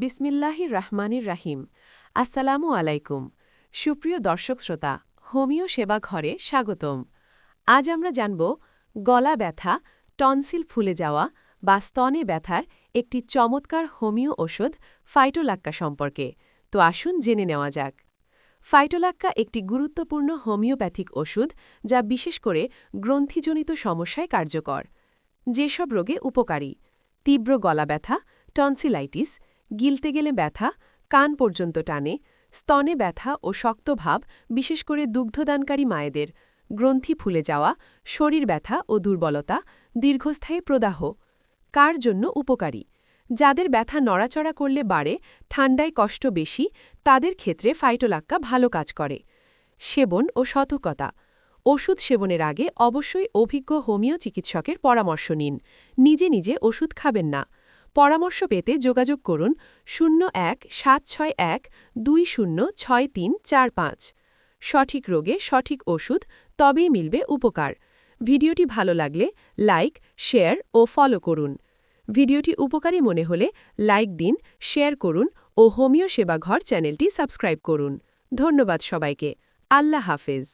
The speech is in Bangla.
বিসমিল্লাহির রহমানির রাহিম। আসসালামু আলাইকুম। সুপ্রিয় দর্শক শ্রোতা, হোমিও সেবা ঘরে স্বাগতম। আজ আমরা জানব গলা ব্যথা, টনসিল ফুলে যাওয়া বা স্তনে ব্যথার একটি চমৎকার হোমিও ওষুধ ফাইটোলাক্কা সম্পর্কে। তো আসুন জেনে নেওয়া যাক। ফাইটোলাক্কা একটি গুরুত্বপূর্ণ হোমিওপ্যাথিক ওষুধ যা বিশেষ করে গ্রন্থিজনিত সমস্যায় কার্যকর। যেসব রোগে উপকারী। তীব্র গলা ব্যথা, টনসিলাইটিস গিলতে গেলে ব্যথা, কান পর্যন্ত টানে, স্তনে ব্যথা ও শক্তভাব বিশেষ করে দুগ্ধদানকারী মায়েদের, গ্রন্থি ফুলে যাওয়া, শরীর ব্যথা ও দুর্বলতা, দীর্ঘস্থায়ী প্রদাহ, কার জন্য উপকারী? যাদের ব্যথা নড়াচড়া করলে বাড়ে, ঠান্ডায় কষ্ট বেশি, তাদের ক্ষেত্রে ফাইটোলাক্কা ভালো কাজ করে। সেবন ও সতর্কতা, ওষুধ সেবনের আগে অবশ্যই অভিজ্ঞ হোমিও চিকিৎসকের পরামর্শ নিন, নিজে নিজে ওষুধ খাবেন না। পরামর্শ পেতে যোগাযোগ করুন শূন্য এক সাত ছয় এক দুই শূন্য ছয় তিন চার পাঁচ। সঠিক রোগে সঠিক ওষুধ তবেই মিলবে উপকার। ভিডিওটি ভালো লাগলে লাইক, শেয়ার ও ফলো করুন। ভিডিওটি উপকারী মনে হলে লাইক দিন, শেয়ার করুন ও হোমিও সেবা ঘর চ্যানেলটি সাবস্ক্রাইব করুন। ধন্যবাদ সবাইকে। আল্লাহ হাফেজ।